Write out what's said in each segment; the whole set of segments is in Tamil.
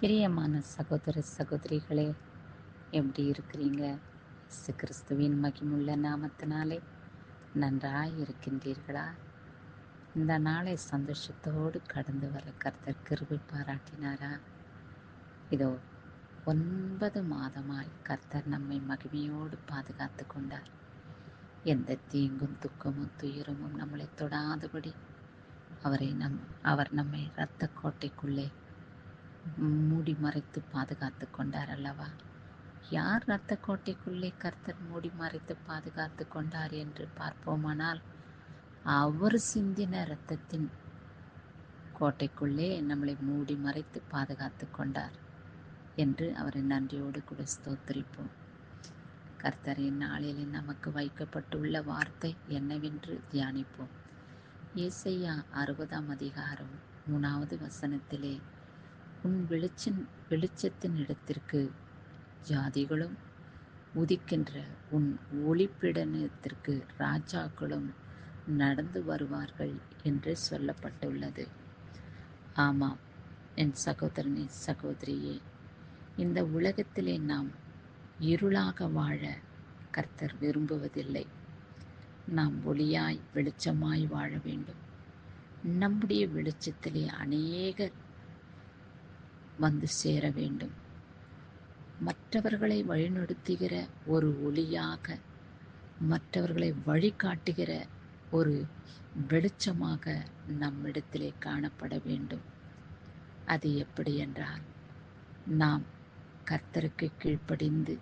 பிரியமான சகோதர சகோதரிகளே எப்படி இருக்கிறீங்க? இயேசு கிறிஸ்துவின் மகிமுள்ள நாமத்தினாலே நன்றாய் இருக்கின்றீர்களா? இந்த நாளை சந்தோஷத்தோடு கடந்து வர கர்த்தர் கிருபை பாராட்டினாரா? இதோ ஒன்பது மாதமாய் கர்த்தர் நம்மை மகிமையோடு பாதுகாத்து கொண்டார். எந்த தீங்கும் துக்கமும் துயரமும் நம்மளை தொடாதபடி அவரை நம் அவர் நம்மை இரத்த கோட்டைக்குள்ளே மூடி மறைத்து பாதுகாத்து கொண்டார் அல்லவா? யார் இரத்த கோட்டைக்குள்ளே கர்த்தர் மூடி மறைத்து பாதுகாத்து கொண்டார் என்று பார்ப்போமானால் அவர் சிந்தின இரத்தத்தின் கோட்டைக்குள்ளே நம்மளை மூடி மறைத்து பாதுகாத்து கொண்டார் என்று அவரை நன்றியோடு கூட ஸ்தோத்திரிப்போம். கர்த்தரின் நாளிலே நமக்கு வைக்கப்பட்டுள்ள வார்த்தை என்னவென்று தியானிப்போம். ஏசையா அறுபதாம் அதிகாரம் மூணாவது வசனத்திலே உன் வெளிச்சின் வெளிச்சத்தின் இடத்திற்கு ஜாதிகளும் உதிக்கின்ற உன் ஒளிப்பிடனத்திற்கு ராஜாக்களும் நடந்து வருவார்கள் என்று சொல்லப்பட்டுள்ளது. ஆமாம் என் சகோதரனே சகோதரியே இந்த உலகத்திலே நாம் இருளாக வாழ கர்த்தர் விரும்புவதில்லை. நாம் ஒளியாய் வெளிச்சமாய் வாழ வேண்டும். நம்முடைய வெளிச்சத்திலே அநேகர் வந்து சேர வேண்டும். மற்றவர்களை வழிநடத்துகிற ஒரு ஒளியாக மற்றவர்களை வழிகாட்டுகிற ஒரு வெளிச்சமாக நம்மிடத்திலே காணப்பட வேண்டும். அது எப்படி என்றால் நாம் கர்த்தருக்கு கீழ்ப்படிந்து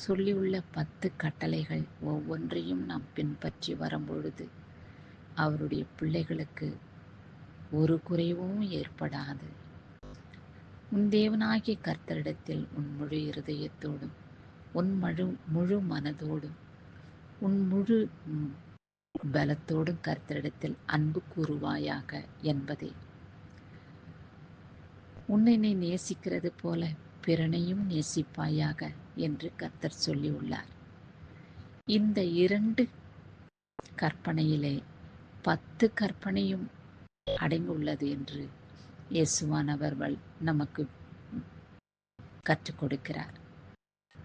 சொல்லியுள்ள பத்து கட்டளைகள் ஒவ்வொன்றையும் நாம் பின்பற்றி வரும்பொழுது அவருடைய பிள்ளைகளுக்கு ஒரு குறைவும் ஏற்படாது. உன் தேவனாகிய கர்த்தரிடத்தில் உன் முழு இருதயத்தோடும் உன் முழு முழு மனதோடும் உன் முழு பலத்தோடும் கர்த்தரிடத்தில் அன்பு கூறுவாயாக என்பதே. உன்னை நேசிக்கிறது போல பிறனையும் நேசிப்பாயாக என்று கர்த்தர் சொல்லியுள்ளார். இந்த இரண்டு கற்பனையிலே பத்து கற்பனையும் அடங்கியுள்ளது என்று இயேசுவானவர்கள் நமக்கு கற்றுக் கொடுக்கிறார்.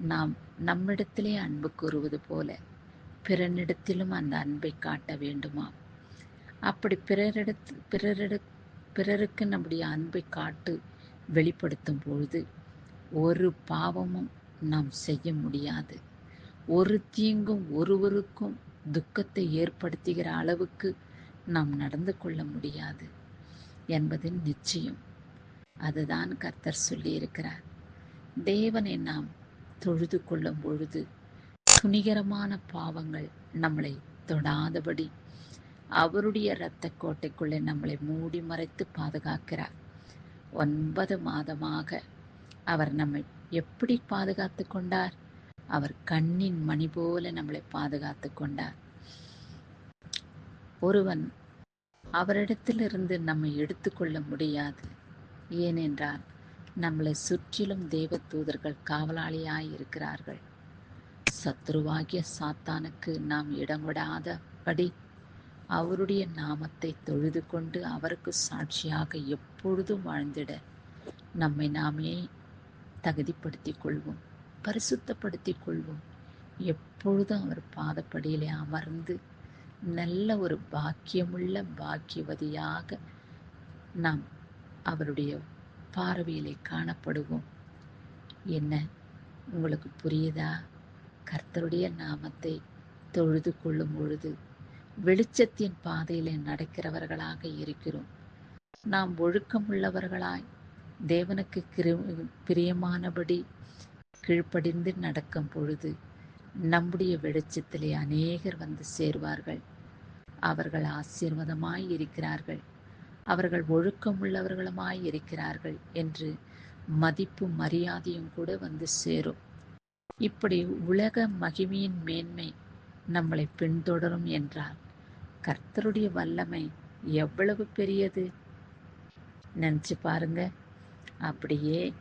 நாம் நம்மிடத்திலே அன்பு கூறுவது போல பிறனிடத்திலும் அந்த அன்பை காட்ட வேண்டுமா அப்படி பிறரிடத்து பிறரிட பிறருக்கு நம்முடைய அன்பை காட்டு வெளிப்படுத்தும் பொழுது ஒரு பாவமும் நாம் செய்ய முடியாது. ஒரு தீங்கும் ஒருவருக்கும் துக்கத்தை ஏற்படுத்துகிற அளவுக்கு நாம் நடந்து கொள்ள முடியாது. என்பது நிச்சயம். அதுதான் கர்த்தர் சொல்லியிருக்கிறார். தேவனை நாம் தொழுது கொள்ளும் பொழுது துணிகரமான பாவங்கள் நம்மளை தொடாதபடி அவருடைய இரத்த கோட்டைக்குள்ளே நம்மளை மூடி மறைத்து பாதுகாக்கிறார். ஒன்பது மாதமாக அவர் நம்மை எப்படி பாதுகாத்து கொண்டார்? அவர் கண்ணின் மணி போல நம்மளை பாதுகாத்து கொண்டார். ஒருவன் அவரிடத்திலிருந்து நம்மை எடுத்துக்கொள்ள முடியாது. ஏனென்றால் நம்மளை சுற்றிலும் தேவ தூதர்கள் காவலாளியாய் இருக்கிறார்கள். சத்ருவாகிய சாத்தானுக்கு நாம் இடம் அவருடைய நாமத்தை தொழுது கொண்டு அவருக்கு சாட்சியாக எப்பொழுதும் வாழ்ந்திட நம்மை நாமே தகுதிப்படுத்திக் கொள்வோம் பரிசுத்தப்படுத்திக் கொள்வோம். எப்பொழுதும் அவர் பாதப்படியிலே அமர்ந்து நல்ல ஒரு பாக்கியமுள்ள பாக்கியவதியாக நாம் அவருடைய பார்வையிலே காணப்படுவோம். என்ன? உங்களுக்கு புரியுதா? கர்த்தருடைய நாமத்தை தொழுது கொள்ளும் பொழுது வெளிச்சத்தின் பாதையிலே நடக்கிறவர்களாக இருக்கிறோம். நாம் ஒழுக்கமுள்ளவர்களாய் தேவனுக்கு கிரு பிரியமானபடி கீழ்ப்படிந்து நடக்கும் பொழுது நம்முடைய வெளிச்சத்திலே அநேகர் வந்து சேருவார்கள். அவர்கள் ஆசீர்வாதமாய் இருக்கிறார்கள். அவர்கள் ஒழுக்கமுள்ளவர்களுமாய் இருக்கிறார்கள் என்று மதிப்பு மரியாதையும் கூட வந்து சேரும். இப்படி உலக மகிமையின் மேன்மை நம்மளை பின்தொடரும் என்றால் கர்த்தருடைய வல்லமை எவ்வளவு பெரியது? நினச்சி பாருங்க. அப்படியே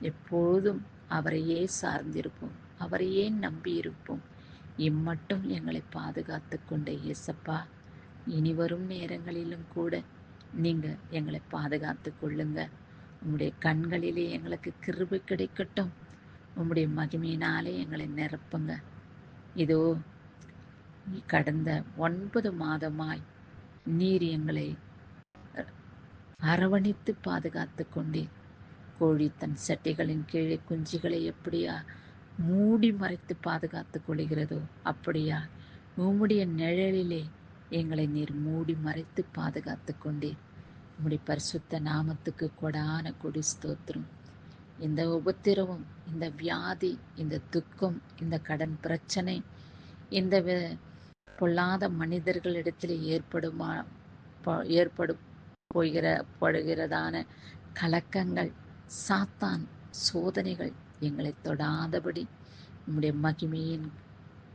எப்போதும் அவரையே சார்ந்திருப்போம். அவரையே நம்பியிருப்போம்? இம்மட்டும் எங்களை பாதுகாத்து கொண்ட இயேசப்பா. இனி வரும் நேரங்களிலும் கூட நீங்கள் எங்களை பாதுகாத்து கொள்ளுங்க. உங்களுடைய கண்களிலே எங்களுக்கு கிருபை கிடைக்கட்டும். உங்களுடைய மகிமையினாலே எங்களை நிரப்புங்க. இதோ கடந்த ஒன்பது மாதமாய் நீர் எங்களை அரவணைத்து பாதுகாத்து கொண்டீர். கோழி தன் சட்டைகளின் கீழே குஞ்சுகளை எப்படியா மூடி மறைத்து பாதுகாத்து கொள்கிறதோ? அப்படியா? உம்முடைய நிழலிலே எங்களை நீர் மூடி மறைத்து பாதுகாத்து கொண்டீர். உம்முடைய பரிசுத்த நாமத்துக்கு கொடான கொடி ஸ்தோத்திரம். இந்த உபத்திரவம் இந்த வியாதி இந்த துக்கம் இந்த கடன் பிரச்சனை இந்த பொல்லாத மனிதர்களிடத்தில் ஏற்படுமா ஏற்படும் போகிற படுகிறதான கலக்கங்கள் சாத்தான் சோதனைகள் எங்களை தொடாதபடி நம்முடைய மகிமையின்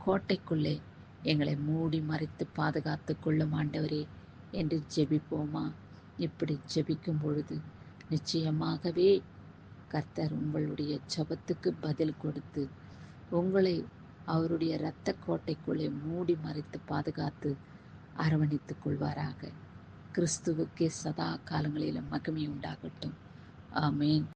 கோட்டைக்குள்ளே எங்களை மூடி மறைத்து பாதுகாத்து கொள்ளும் ஆண்டவரே என்று ஜெபிப்போமா? இப்படி ஜெபிக்கும் பொழுது நிச்சயமாகவே கர்த்தர் உங்களுடைய ஜபத்துக்கு பதில் கொடுத்து உங்களை அவருடைய இரத்த கோட்டைக்குள்ளே மூடி மறைத்து பாதுகாத்து அரவணைத்துக் கொள்வாராக. கிறிஸ்துவுக்கே சதா காலங்களிலும் மகிமை உண்டாகட்டும். ஆமேன்.